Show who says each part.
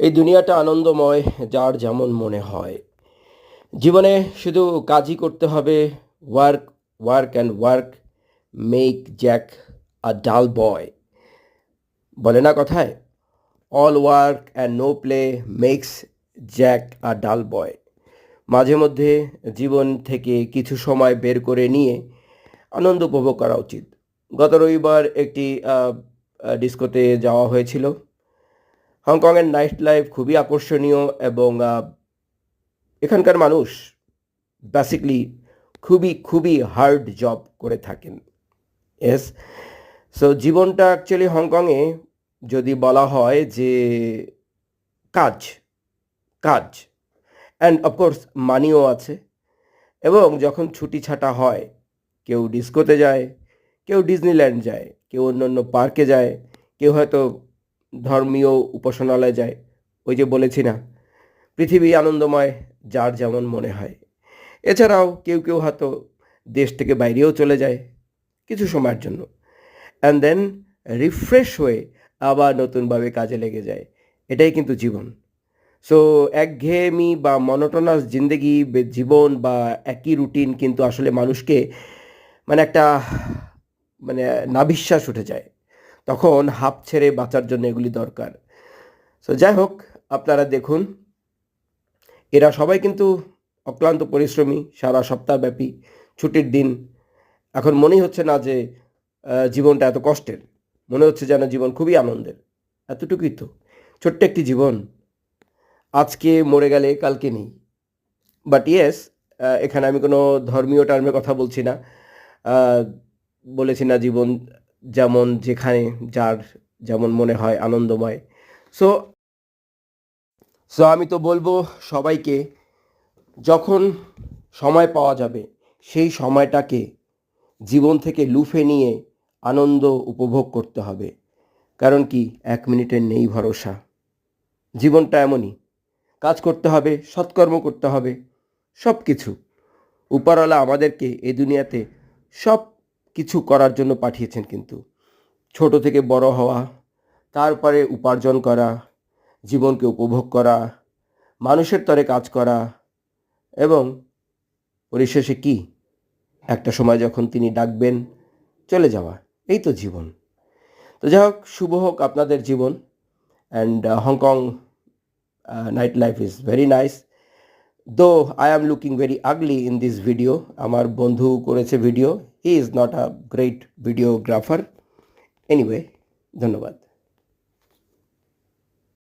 Speaker 1: এই দুনিয়াটা আনন্দময়, যার যেমন মনে হয়। জীবনে শুধু কাজই করতে হবে work work and work make Jack a dull boy বলে না কথায়? All work and no play makes Jack a dull boy মাঝে মধ্যে জীবন থেকে কিছু সময় বের করে নিয়ে আনন্দ উপভোগ করা উচিত। গত রবিবার একটি ডিস্কোতে যাওয়া হয়েছিল। হংকংয়ের নাইট লাইফ খুবই আকর্ষণীয় এবং এখানকার মানুষ বেসিকলি খুবই খুবই হার্ড জব করে থাকেন। এস সো জীবনটা অ্যাকচুয়ালি হংকংয়ে যদি বলা হয় যে কাজ কাজ। অ্যান্ড অফকোর্স মানিও আছে। এবং যখন ছুটি ছাটা হয়, কেউ ডিস্কোতে যায়, কেউ ডিজনিল্যান্ড যায়, কেউ অন্য অন্য পার্কে যায়, কেউ হয়তো ধর্মীয় উপাসনালয়ে যায়। ওই যে বলেছি না, পৃথিবী আনন্দময়, যার যেমন মনে হয়। এছাড়াও কেউ কেউ হয়তো দেশ থেকে বাইরেও চলে যায় কিছু সময়ের জন্য। অ্যান্ড দেন রিফ্রেশ হয়ে আবার নতুনভাবে কাজে লেগে যায়। এটাই কিন্তু জীবন। সো একঘেয়েমি বা মনোটনাস জিন্দেগি জীবন বা একই রুটিন কিন্তু আসলে মানুষকে মানে একটা মানে নাবিশ্বাস উঠে যায়। তখন হাঁপ ছেড়ে বাঁচার জন্য এগুলি দরকার। সো যাই হোক আপনারা দেখুন, এরা সবাই কিন্তু অক্লান্ত পরিশ্রমী, সারা সপ্তাহব্যাপী ছুটির দিন। এখন মনেই হচ্ছে না যে জীবনটা এত কষ্টের। মনে হচ্ছে যেন জীবন খুবই আনন্দের। এতটুকুই তো। ছোট্ট একটি জীবন। আজকে মরে গেলে, কালকে নেই। বাট ইয়েস এখানে আমি কোনো ধর্মীয় টার্মে কথা বলছি না। বলেছি না জীবন যেমন যেখানে যার যেমন মনে হয় আনন্দময়। সো সো আমি তো বলব সবাইকে, যখন সময় পাওয়া যাবে, সেই সময়টাকে জীবন থেকে লুফে নিয়ে আনন্দ উপভোগ করতে হবে। কারণ কি? এক মিনিটের নেই ভরসা। জীবনটা এমনই। কাজ করতে হবে, সৎকর্ম করতে হবে সব কিছু উপরওয়ালা আমাদেরকে এই দুনিয়াতে সব কিছু করার জন্য পাঠিয়েছেন কিন্তু। ছোট থেকে বড় হওয়া, তারপরে উপার্জন করা, জীবনকে উপভোগ করা, মানুষের তরে কাজ করা এবং পরিশেষে কি? একটা সময় যখন তিনি ডাকবেন, চলে যাওয়া। এই তো জীবন। তো যাই হোক, শুভ হোক আপনাদের জীবন। And Hong Kong night life is very nice though I am looking very ugly in this video আমার বন্ধু করেছে video he is not a great videographer. Anyway dhanyawad